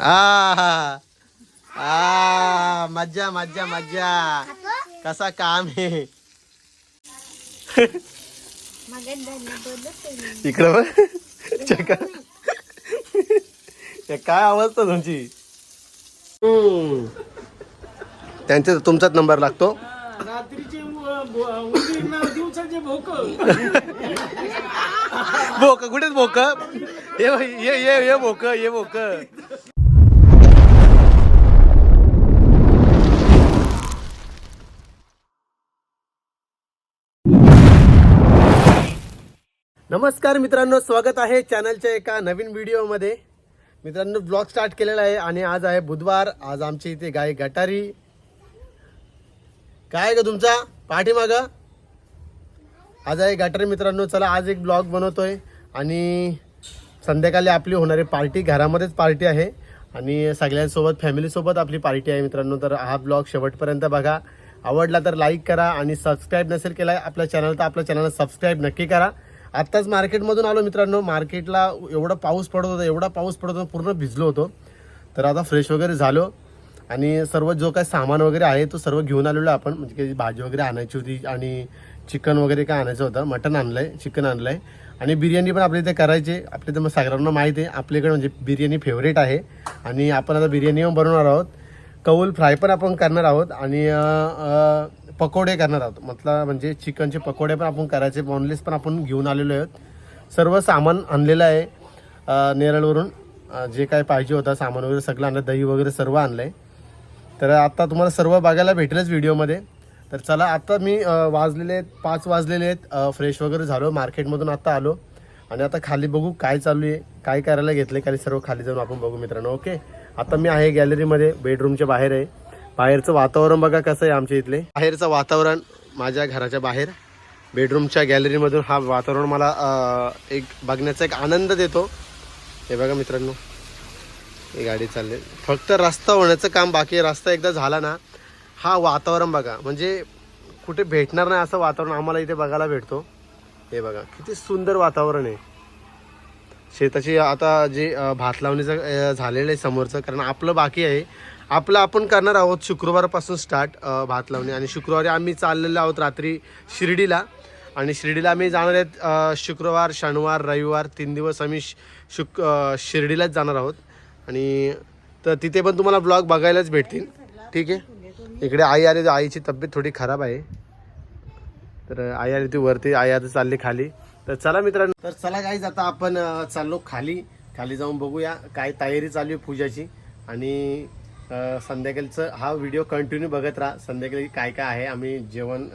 आ आ मज्जा मज्जा मज्जा कसा काम आहे इकडं बघ चका काय अवस्था तुमची. त्यांचे तुमचाच नंबर लागतो. भोक. कुठेच भोक? ये बघ, ये ये ये भोक ये भोक. नमस्कार मित्रांनो स्वागत आहे चॅनलच्या एका नवीन व्हिडिओमध्ये. मित्रांनो ब्लॉग स्टार्ट केलेला आहे आणि आज आहे बुधवार. आज आमच्या इथे गाय गटारी. काय ग तुमचा? पाठीमाग आज आहे गटारी मित्रांनो चला आज एक ब्लॉग बनवतोय. आणि संध्याकाळी आपली होणारी पार्टी घरामध्येच पार्टी आहे. आणि सगळ्यांसोबत फॅमिलीसोबत आपली पार्टी आहे मित्रांनो. तर हा ब्लॉग शेवटपर्यंत बघा. आवडला तर लाईक करा आणि सबस्क्राईब नसेल केला आपल्या चॅनल तर आपल्या चॅनलला सबस्क्राईब नक्की करा. आत्ताच मार्केटमधून आलो मित्रांनो. मार्केटला एवढा पाऊस पडत होता एवढा पाऊस पडत होता पूर्ण भिजलो होतो. तर आता फ्रेश वगैरे झालो. आणि सर्व जो काही सामान वगैरे आहे तो सर्व घेऊन आलेलो आपण. म्हणजे काही भाजी वगैरे आणायची होती आणि चिकन वगैरे काय आणायचं होतं. मटन आणलं आहे चिकन आणलं आहे आणि बिर्याणी पण आपल्या इथे करायची आपल्या इथे मग सगळ्यांना माहिती आहे. आपल्याकडे म्हणजे बिर्याणी फेवरेट आहे. आणि आपण आता बिर्याणी बनवणार आहोत. कौल फ्राय पण आपण करणार आहोत आणि पकोडे करणार आहोत. मतलब म्हणजे चिकनचे पकोडे पण आपण करायचे बॉनलेस पण आपण घेऊन आलेलो आहोत. सर्व सामान आणलेलं आहे नेरळवरून. जे काय पाहिजे होतं सामान वगैरे सगळं आणलं दही वगैरे सर्व आणलं आहे तर आत्ता तुम्हाला सर्व बघायला भेटेलच व्हिडिओमध्ये. तर चला आत्ता मी वाजलेले आहेत पाच वाजलेले आहेत. फ्रेश वगैरे झालो मार्केटमधून आत्ता आलो. आणि आता खाली बघू काय चालू आहे काय करायला घेतलं आहे खाली सर्व खाली जाऊन आपण बघू मित्रांनो ओके? आता मी आहे गॅलरीमध्ये बेडरूमच्या बाहेर आहे. बाहेरचं वातावरण बघा कसं आहे आमच्या इथले. बाहेरचं वातावरण माझ्या घराच्या बाहेर. बेडरूमच्या गॅलरीमधून हा वातावरण मला एक बघण्याचा एक आनंद देतो. हे बघा मित्रांनो. ही गाडी चालली. फक्त रस्ता होण्याचं काम बाकी रस्ता एकदा झाला ना हा वातावरण बघा. म्हणजे कुठे भेटणार नाही असं वातावरण आम्हाला इथे बघायला भेटतो. हे बघा किती सुंदर वातावरण आहे. शेताची आता जे भात लावणीचं झालेलं आहे समोरचं कारण आपलं बाकी आहे. आपलं आपण करणार आहोत शुक्रवारपासून स्टार्ट भात लावणी. आणि शुक्रवारी आम्ही चाललेलो आहोत रात्री शिर्डीला. आणि शिर्डीला आम्ही जाणार आहेत शुक्रवार शनिवार रविवार तीन दिवस आम्ही श- शुक शिर्डीलाच जाणार आहोत. आणि तर तिथे पण तुम्हाला ब्लॉग बघायलाच भेटतील. ठीक आहे? इकडे आई आली आईची तब्येत थोडी खराब आहे. तर आई आली ती वरती आई आता चालली खाली. तर चला मित्रांनो. तर चला गाईज आता आपण चाललो खाली. खाली जाऊन बघूया काय तयारी चालू आहे पूजाची. आणि संध्याकाळचं हा व्हिडिओ कंटिन्यू बघत राहा. संध्याकाळी काय काय आहे. आम्ही जेवण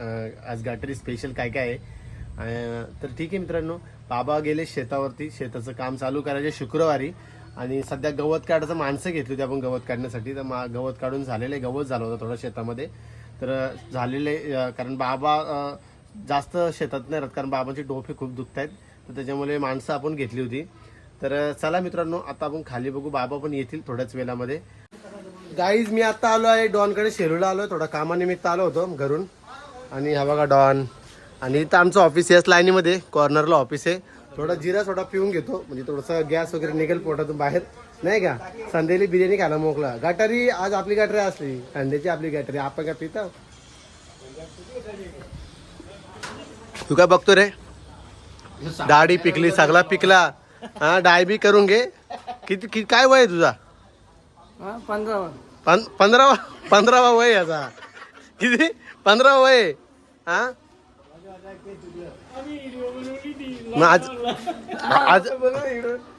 आज गाठरी स्पेशल काय काय आहे. तर ठीक आहे मित्रांनो. बाबा गेले शेतावरती. शेताचं काम चालू करायचे शुक्रवारी. आणि सध्या गवत काढायचं माणसं घेतली होती आपण गवत काढण्यासाठी. तर मा गवत काढून झालेलं आहे. गवत झालं होतं थोडं शेतामध्ये. तर झालेले कारण बाबा जास्त शेतात नाही राहत कारण बाबांचे डोफे खूप दुखत आहेत तर त्याच्यामुळे माणसं आपण घेतली होती. तर चला मित्रांनो आता आपण खाली बघू. बाबा पण येतील थोड्याच वेळामध्ये. गाईज मी आता आलो आहे डॉनकडे शेरूला आलो थोडा कामानिमित्त आलो होतो घरून. आणि हा बघा डॉन. आणि इथं आमचं ऑफिस आहे लाईनीमध्ये कॉर्नरला ऑफिस आहे. थोडा जिरा सोडा पिऊन घेतो. म्हणजे थोडंसं गॅस वगैरे निघेल पोटातून बाहेर. नाही का? संध्याली बिर्याणी खायला मोकला गाठारी आज आपली गाठारी असली. अंड्याची आपली गाठारी आपण काय पिता? तू काय बघतो रे? दाढी पिकली सगळा पिकला. हा डाय बी करून घे. किती किती काय वय तुझा? पं- पंधरावा पंधरावा वय याचा. किती? पंधरावा वय. हा? मग आज आज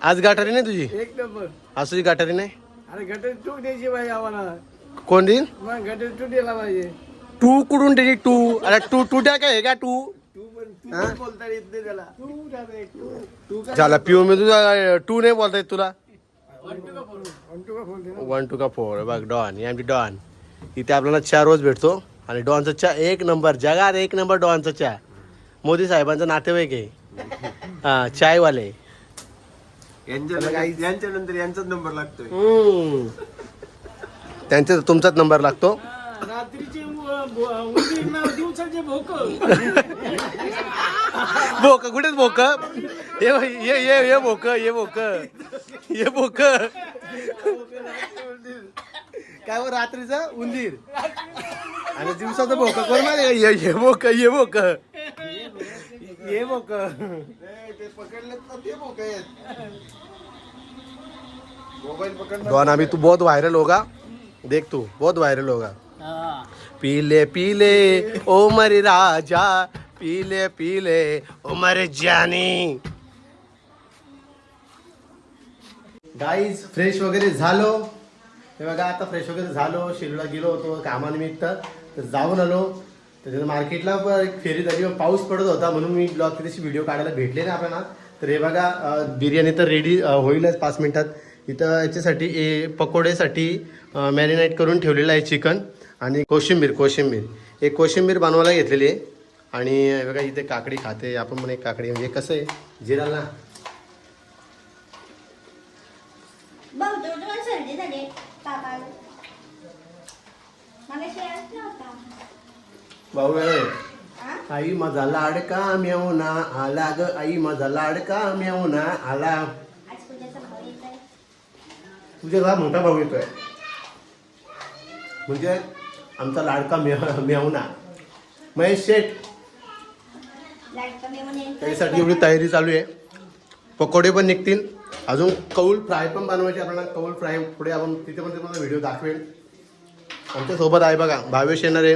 आज गाठारी नाही तुझी? एक नंबर. आज तुझी गाठारी नाही? अरे घटन टू द्यायची पाहिजे आम्हाला. कोण देईल मग घटन टू द्यायला पाहिजे. टू कुठून त्याची टू? अरे टू टू द्या काय हे का टू. झाला. पिओ मी तुझा टू नाही बोलता येत तुला. वन टू का फोर बघ डॉन. ही आमची डॉन. इथे आपल्याला चहा रोज भेटतो. आणि डॉनचा चहा एक नंबर. जगात एक नंबर डॉनचा चहा मोदी साहेबांचा नातेवाईक आहे. हा चायवाले. यांच्या नंतर यांचाच नंबर लागतोय. हम्म. त्यांचा तुमचाच नंबर लागतो. रात्रीचे दिवसाचे भोक. भोक कुठेच भोक? ये ये ये ये भोक ये भोक ये भोक. काय व रात्रीचा उंदीर? आणि दिवसाचं बोक कोण माहिती? ये ये बोक ये बोक ये बोक ते पकडलेत ना ते मोबाईल पकडला. डॉन अभी तू बहुत वायरल होगा. देख तू बहुत वायरल होगा. पीले पीले ओ मरे राजा पीले पीले ओ मरे जानी। गाईज फ्रेश वगैरे झालो. हे बघा आता फ्रेश वगैरे झालो. शिरला गेलो होतो कामानिमित्त. तर जाऊन आलो. तर मार्केटला पण एक फेरी झाली. पाऊस पडत होता म्हणून मी ब्लॉग तिथे व्हिडिओ काढायला भेटले ना आपल्याला. तर हे बघा बिर्याणी तर रेडी होईलच पाच मिनिटात. इथं याच्यासाठी ए पकोडेसाठी मॅरिनेट करून ठेवलेलं आहे चिकन आणि कोशिंबीर कोशिंबीर. एक कोशिंबीर बनवायला घेतलेली आहे. आणि बघा इथे काकडी खाते. आपण पण एक काकडी म्हणजे कसं आहे? जिराला भाऊ? आई माझा लाडका मेवना आला ग? आई माझा लाडका मेवना आला? तुझ्या मोठा भाऊ येतोय. म्हणजे आमचा लाडका मेव मेवना महेश शेठ. त्याच्यासाठी एवढी तयारी चालू आहे. पकोडे पण निघतील. अजून कौल फ्राय पण बनवायचे आपल्याला. कौल फ्राय पुढे आपण तिथे पण तुम्हाला व्हिडिओ दाखवेल आमच्यासोबत आहे बघा भावेश येणार आहे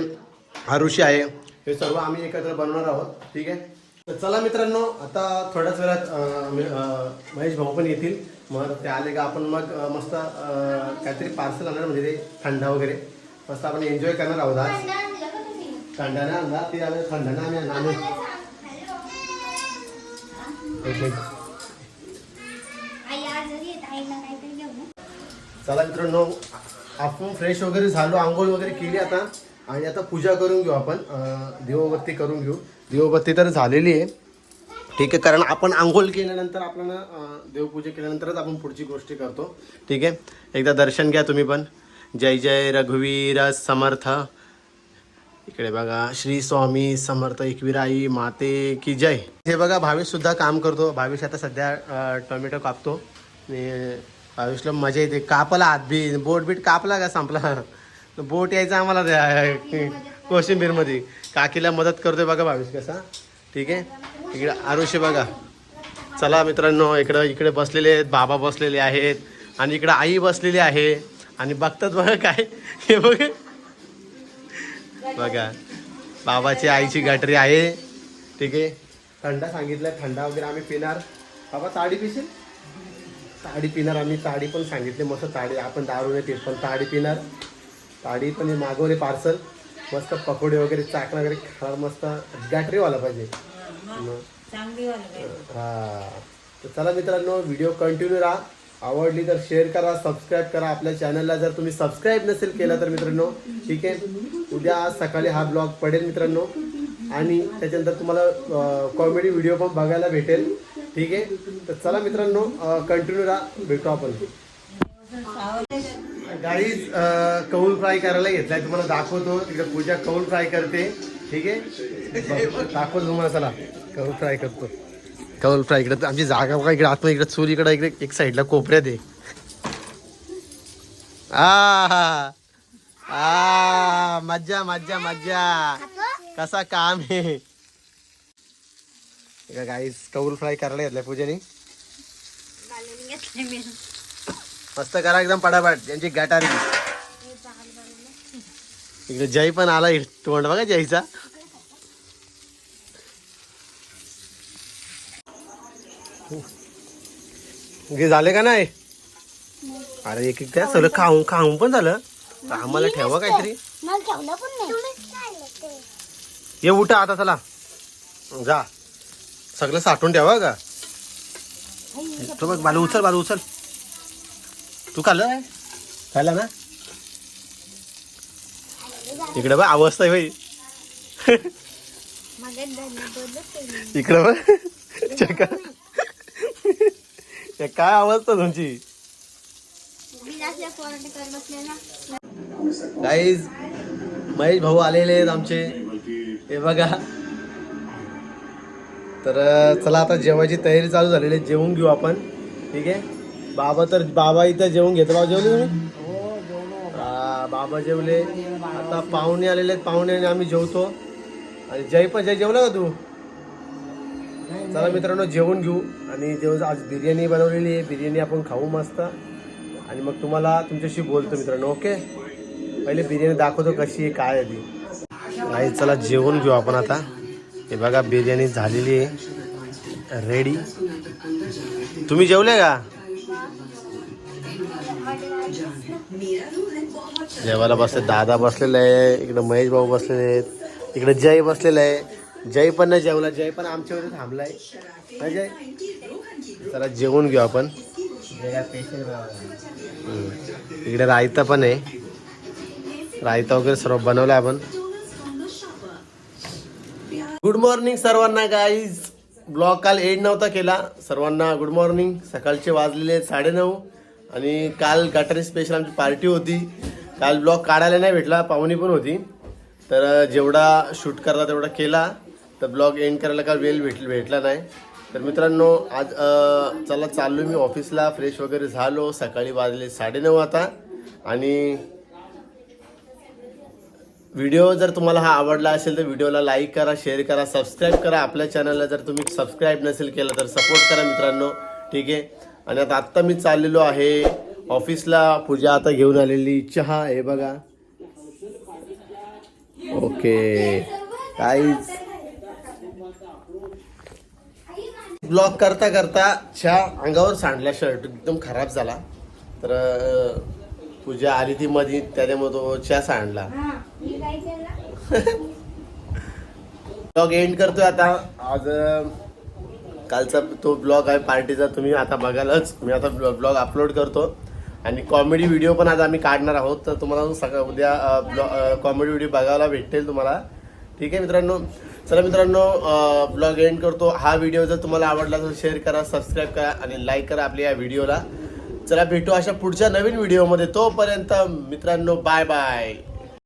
हरुषी आहे. हे सर्व आम्ही एकत्र बनवणार आहोत. ठीक आहे? तर चला मित्रांनो आता थोड्याच वेळात महेश भाऊ पण येतील. मग ते आले का आपण मग मस्त काहीतरी पार्सल आणणार म्हणजे ते थंडा वगैरे. मस्त आपण एन्जॉय करणार आहोत आज? थंडाने आणला ते आम्ही थंडाने आम्ही ना चला मित्रांनो आपण फ्रेश वगैरे झालो आंघोळ वगैरे केली आता. आणि आता पूजा करून घेऊ आपण. देवबत्ती करून घेऊ. देवबत्ती तर झालेली आहे. ठीक आहे कारण आपण आंघोळ केल्यानंतर आपल्याला देवपूजा केल्यानंतरच आपण पुढची गोष्टी करतो. ठीक आहे? एकदा दर्शन घ्या तुम्ही पण. जय जय रघुवीर समर्थ. इकडे बघा श्री स्वामी समर्थ एकविराई माते की जय. हे बघा भावेश सुद्धा काम करतो. भावेश आता सध्या टोमॅटो कापतो. आणि भावेशला मजा येते. कापला हात बी. बोट बीट कापला का संपला? बोट यायचा आम्हाला त्या कोशिंबीरमध्ये. काकीला मदत करतोय बघा भावेश कसा. ठीक आहे? इकडे आरुषी बघा. चला मित्रांनो इकडं इकडे बसलेले आहेत बाबा बसलेले आहेत. आणि इकडं आई बसलेली आहे. आणि बघतात बघा काय. हे बघ. बघा. बाबाची आईची गटरी आहे. ठीक आहे. थंडा सांगितलं थंडा वगैरे आम्ही पिणार. बाबा ताडी पिशील? ताडी पिणार आम्ही. ताडी पण सांगितले. मस्त ताडी. आपण दारू नाही पण ताडी पिणार. ताडी पण हे मागवले पार्सल मस्त पकोडे वगैरे चाकणं वगैरे खाणार मस्त. गॅटरीवाला पाहिजे. हा. तर चला मित्रांनो व्हिडिओ कंटिन्यू राहा. आवडली तर शेअर करा सबस्क्राईब करा. आपल्या चॅनलला जर तुम्ही सबस्क्राईब नसेल केला तर मित्रांनो ठीक आहे. उद्या आज सकाळी हा ब्लॉग पडेल मित्रांनो. आणि त्याच्यानंतर तुम्हाला कॉमेडी व्हिडिओ पण बघायला भेटेल. ठीक आहे? तर चला मित्रांनो कंटिन्यू राहा भेटू आपण. गाईज कौल फ्राय करायला घेतलाय. तुम्हाला दाखवतो. तिकडे पूजा कौल फ्राय करते. ठीक आहे? दाखवतो तुम्हाला चला. कौल फ्राय करतो. कौल फ्राय इकडे आमची जागा बघा इकडे आतमध्ये इकडे चूल इकडे इकडे एक साईडला कोपऱ्यात आहे. आ आ मज्जा मज्जा मज्जा. कसा काम आहे? गाईस कौल फ्राय करायला घेतलाय पूजेने. मस्त करा एकदम पटापट त्यांची गटारी. इकडे जय पण आला तोंड बघा जयचा. हे झाले का नाही? अरे एक एक त्या सगळं खाऊन खाऊन पण. झालं. तर आम्हाला ठेवा काहीतरी. मला ठेवलं पण नाही. ये उठा आता चला. जा. सगळं साठवून ठेवा का? तो बघ बालू उचल बालू उचल. तू खाल्लं आहे खाल्ला ना? इकडे बघ अवस्था आहे बोलत इकडे बघ. चका ते काय अवस्था तुमची? गाईज महेश भाऊ आलेले आहेत आमचे. हे बघा. तर चला आता जेवायची तयारी चालू झालेली आहे. जेवून घेऊ आपण. ठीक आहे? बाबा तर बाबा इथं जेवून घेतो बाबा जेवले तुम्ही? बाबा जेवले. आता पाहुणे आलेले आहेत. पाहुणे आम्ही जेवतो. आणि जय पण जय जेवला का तू? चला मित्रांनो जेवण घेऊ. आणि जेवण आज बिर्याणी बनवलेली आहे. बिर्याणी आपण खाऊ मस्त. आणि मग तुम्हाला तुमच्याशी बोलतो मित्रांनो ओके? पहिले बिर्याणी दाखवतो कशी आहे काय आहे ती. नाही चला जेवण घेऊ आपण आता. हे बघा बिर्याणी झालेली आहे. रेडी तुम्ही जेवले का? जेवायला बसले दादा बसलेला आहे. इकडे महेश भाऊ बसलेले आहेत. इकडे जय बसलेला आहे. जय पण नाही जेवला जय पण आमच्यावर थांबलाय. जय? चला जेवून घेऊ आपण. इकडे रायता पण आहे. रायता वगैरे सर्व बनवलाय आपण. गुड मॉर्निंग सर्वांना गाईज ब्लॉग काल एड नव्हता केला. सर्वांना गुड मॉर्निंग सकाळचे वाजलेले साडेनऊ. आणि काल गटारी स्पेशल आमची पार्टी होती. काल ब्लॉग काढायला नाही भेटला पाहुणी पण होती. तर जेवढा शूट करला तेवढा केला. तर ब्लॉग एंड करायला का वेळ भेट भेटला नाही. तर मित्रांनो आज चला चाललो मी ऑफिसला. फ्रेश वगैरे झालो. सकाळी वाजले साडेनऊ आता. आणि व्हिडिओ जर तुम्हाला हा आवडला असेल तर व्हिडिओला लाईक करा शेअर करा सबस्क्राईब करा. आपल्या चॅनलला जर तुम्ही सबस्क्राईब नसेल केलं तर सपोर्ट करा मित्रांनो. ठीक आहे? आणि आता आत्ता मी चाललेलो आहे ऑफिसला. पूजा आता घेऊन आलेली. चहा हे बघा. ओके. काहीच ब्लॉग करता करता चहा अंगावर सांडला शर्ट एकदम खराब झाला. तर पूजा आली ती मध्ये त्याच्यामुळे तो चहा सांडला. ब्लॉग एंड करतोय आता. आज कालचा तो ब्लॉग आहे पार्टीचा तुम्ही आता बघालच. मी आता ब्लॉग अपलोड करतो. आणि कॉमेडी व्हिडिओ पण आज आम्ही काढणार आहोत. तर तुम्हाला सकाळ उद्या कॉमेडी व्हिडिओ बघायला भेटेल तुम्हाला. ठीक आहे मित्रांनो? चला मित्रांनो ब्लॉग एंड करतो. हा व्हिडिओ जर तुम्हाला आवडला तर शेअर करा सबस्क्राईब करा आणि लाईक करा आपल्या या व्हिडिओला चला भेटू अशा पुढच्या नवीन व्हिडिओमध्ये तोपर्यंत मित्रांनो बाय बाय